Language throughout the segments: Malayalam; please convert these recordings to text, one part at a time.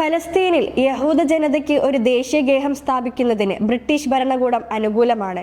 ഫലസ്തീനിൽ യഹൂദ ജനതയ്ക്ക് ഒരു ദേശീയ ഗേഹം സ്ഥാപിക്കുന്നതിന് ബ്രിട്ടീഷ് ഭരണകൂടം അനുകൂലമാണ്.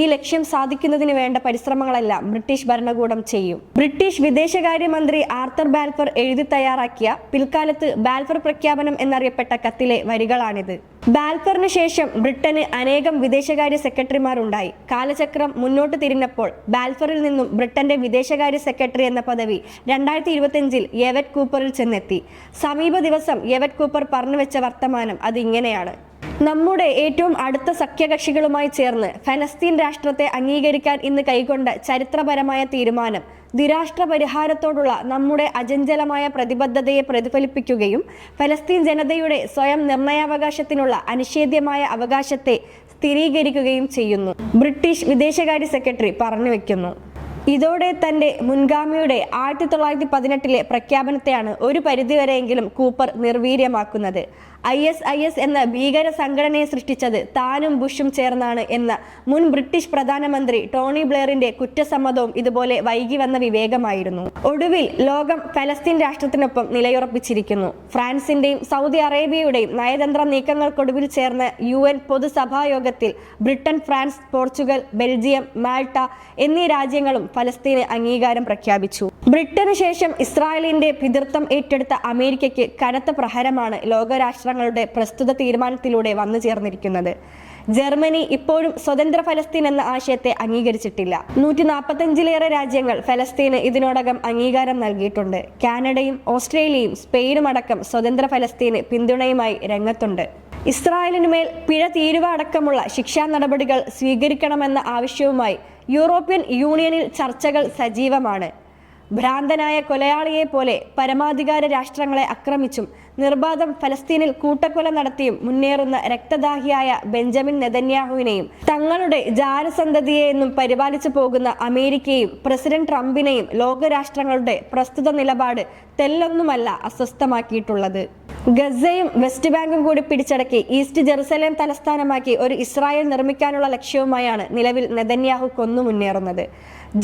ഈ ലക്ഷ്യം സാധിക്കുന്നതിന് വേണ്ട പരിശ്രമങ്ങളെല്ലാം ബ്രിട്ടീഷ് ഭരണകൂടം ചെയ്യും. ബ്രിട്ടീഷ് വിദേശകാര്യമന്ത്രി ആർത്തർ ബാൽഫർ എഴുതി തയ്യാറാക്കിയ പിൽക്കാലത്ത് ബാൽഫർ പ്രഖ്യാപനം എന്നറിയപ്പെട്ട കത്തിലെ വരികളാണിത്. ബാൽഫറിന് ശേഷം ബ്രിട്ടന് അനേകം വിദേശകാര്യ സെക്രട്ടറിമാരുണ്ടായി. കാലചക്രം മുന്നോട്ട് തിരിഞ്ഞപ്പോൾ ബാൽഫറിൽ നിന്നും ബ്രിട്ടന്റെ വിദേശകാര്യ സെക്രട്ടറി എന്ന പദവി രണ്ടായിരത്തി ഇരുപത്തിയഞ്ചിൽ യവറ്റ് കൂപ്പറിൽ ചെന്നെത്തി. സമീപ ദിവസം യവറ്റ് കൂപ്പർ പറഞ്ഞുവെച്ച വർത്തമാനം അതിങ്ങനെയാണ്. നമ്മുടെ ഏറ്റവും അടുത്ത സഖ്യകക്ഷികളുമായി ചേർന്ന് ഫലസ്തീൻ രാഷ്ട്രത്തെ അംഗീകരിക്കാൻ ഇന്ന് കൈകൊണ്ട ചരിത്രപരമായ തീരുമാനം ദ്വിരാഷ്ട്ര പരിഹാരത്തോടുള്ള നമ്മുടെ അചഞ്ചലമായ പ്രതിബദ്ധതയെ പ്രതിഫലിപ്പിക്കുകയും ഫലസ്തീൻ ജനതയുടെ സ്വയം നിർണയാവകാശത്തിനുള്ള അനിഷേധ്യമായ അവകാശത്തെ സ്ഥിരീകരിക്കുകയും ചെയ്യുന്നു. ബ്രിട്ടീഷ് വിദേശകാര്യ സെക്രട്ടറി പറഞ്ഞു വെക്കുന്നു. ഇതോടെ തന്റെ മുൻഗാമിയുടെ ആയിരത്തി തൊള്ളായിരത്തി പതിനെട്ടിലെ പ്രഖ്യാപനത്തെയാണ് ഒരു പരിധിവരെയെങ്കിലും കൂപ്പർ നിർവീര്യമാക്കുന്നത്. ഐ എസ് ഐ എസ് എന്ന ഭീകര സംഘടനയെ സൃഷ്ടിച്ചത് താനും ബുഷും ചേർന്നാണ് എന്ന മുൻ ബ്രിട്ടീഷ് പ്രധാനമന്ത്രി ടോണി ബ്ലെയറിന്റെ കുറ്റസമ്മതവും ഇതുപോലെ വൈകി വന്ന വിവേകമായിരുന്നു. ഒടുവിൽ ലോകം ഫലസ്തീൻ രാഷ്ട്രത്തിനൊപ്പം നിലയുറപ്പിച്ചിരിക്കുന്നു. ഫ്രാൻസിന്റെയും സൗദി അറേബ്യയുടെയും നയതന്ത്ര നീക്കങ്ങൾക്കൊടുവിൽ ചേർന്ന U N പൊതുസഭായോഗത്തിൽ Britain France Portugal Belgium Malta എന്നീ രാജ്യങ്ങളും ഫലസ്തീന് അംഗീകാരം പ്രഖ്യാപിച്ചു. ബ്രിട്ടന് ശേഷം ഇസ്രായേലിന്റെ പിതൃത്വം ഏറ്റെടുത്ത അമേരിക്കയ്ക്ക് കനത്ത പ്രഹരമാണ് ലോകരാഷ്ട്രങ്ങളുടെ പ്രസ്തുത തീരുമാനത്തിലൂടെ വന്നു ചേർന്നിരിക്കുന്നത്. ജർമ്മനി ഇപ്പോഴും സ്വതന്ത്ര ഫലസ്തീൻ എന്ന ആശയത്തെ അംഗീകരിച്ചിട്ടില്ല. നൂറ്റി നാൽപ്പത്തഞ്ചിലേറെ രാജ്യങ്ങൾ ഫലസ്തീന് ഇതിനോടകം അംഗീകാരം നൽകിയിട്ടുണ്ട്. കാനഡയും ഓസ്ട്രേലിയയും സ്പെയിനും അടക്കം സ്വതന്ത്ര ഫലസ്തീന് പിന്തുണയുമായി രംഗത്തുണ്ട്. ഇസ്രായേലിനുമേൽ പിഴ തീരുവ അടക്കമുള്ള ശിക്ഷാ നടപടികൾ സ്വീകരിക്കണമെന്ന ആവശ്യവുമായി യൂറോപ്യൻ യൂണിയനിൽ ചർച്ചകൾ സജീവമാണ്. ഭ്രാന്തനായ കൊലയാളിയെ പോലെ പരമാധികാര രാഷ്ട്രങ്ങളെ ആക്രമിച്ചും നിർബാധം ഫലസ്തീനിൽ കൂട്ടക്കൊല നടത്തിയും മുന്നേറുന്ന രക്തദാഹിയായ ബെഞ്ചമിൻ നെതന്യാഹുവിനെയും തങ്ങളുടെ ജാരസന്തതിയെ എന്നും പരിപാലിച്ചു പോകുന്ന അമേരിക്കയും പ്രസിഡന്റ് ട്രംപിനെയും ലോകരാഷ്ട്രങ്ങളുടെ പ്രസ്തുത നിലപാട് തെല്ലൊന്നുമല്ല അസ്വസ്ഥമാക്കിയിട്ടുള്ളത്. ഗസയും വെസ്റ്റ് ബാങ്കും കൂടി പിടിച്ചടക്കി ഈസ്റ്റ് ജെറുസലേം തലസ്ഥാനമാക്കി ഒരു ഇസ്രായേൽ നിർമ്മിക്കാനുള്ള ലക്ഷ്യവുമായാണ് നിലവിൽ നെതന്യാഹു കൊന്നു മുന്നേറുന്നത്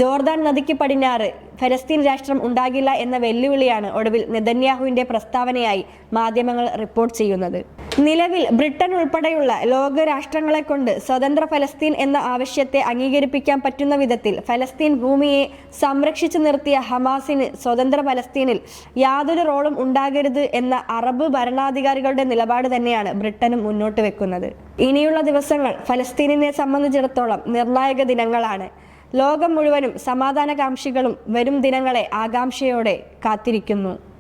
ജോർദാൻ നദിക്ക് പടിഞ്ഞാറ് ഫലസ്തീൻ രാഷ്ട്രം ഉണ്ടാകില്ല എന്ന വെല്ലുവിളിയാണ് ഒടുവിൽ നെതന്യാഹുവിന്റെ പ്രസ്താവനയായി മാധ്യമങ്ങൾ റിപ്പോർട്ട് ചെയ്യുന്നത്. നിലവിൽ ബ്രിട്ടൻ ഉൾപ്പെടെയുള്ള ലോകരാഷ്ട്രങ്ങളെ കൊണ്ട് സ്വതന്ത്ര ഫലസ്തീൻ എന്ന ആവശ്യത്തെ അംഗീകരിപ്പിക്കാൻ പറ്റുന്ന വിധത്തിൽ ഫലസ്തീൻ ഭൂമിയെ സംരക്ഷിച്ചു നിർത്തിയ ഹമാസിന് സ്വതന്ത്ര ഫലസ്തീനിൽ യാതൊരു റോളും ഉണ്ടാകരുത് എന്ന അറബ് ഭരണാധികാരികളുടെ നിലപാട് തന്നെയാണ് ബ്രിട്ടനും മുന്നോട്ട് വെക്കുന്നത്. ഇനിയുള്ള ദിവസങ്ങൾ ഫലസ്തീനിനെ സംബന്ധിച്ചിടത്തോളം നിർണായക ദിനങ്ങളാണ്. ലോകം മുഴുവനും സമാധാനകാംക്ഷികളും വരും ദിനങ്ങളെ ആകാംക്ഷയോടെ കാത്തിരിക്കുന്നു.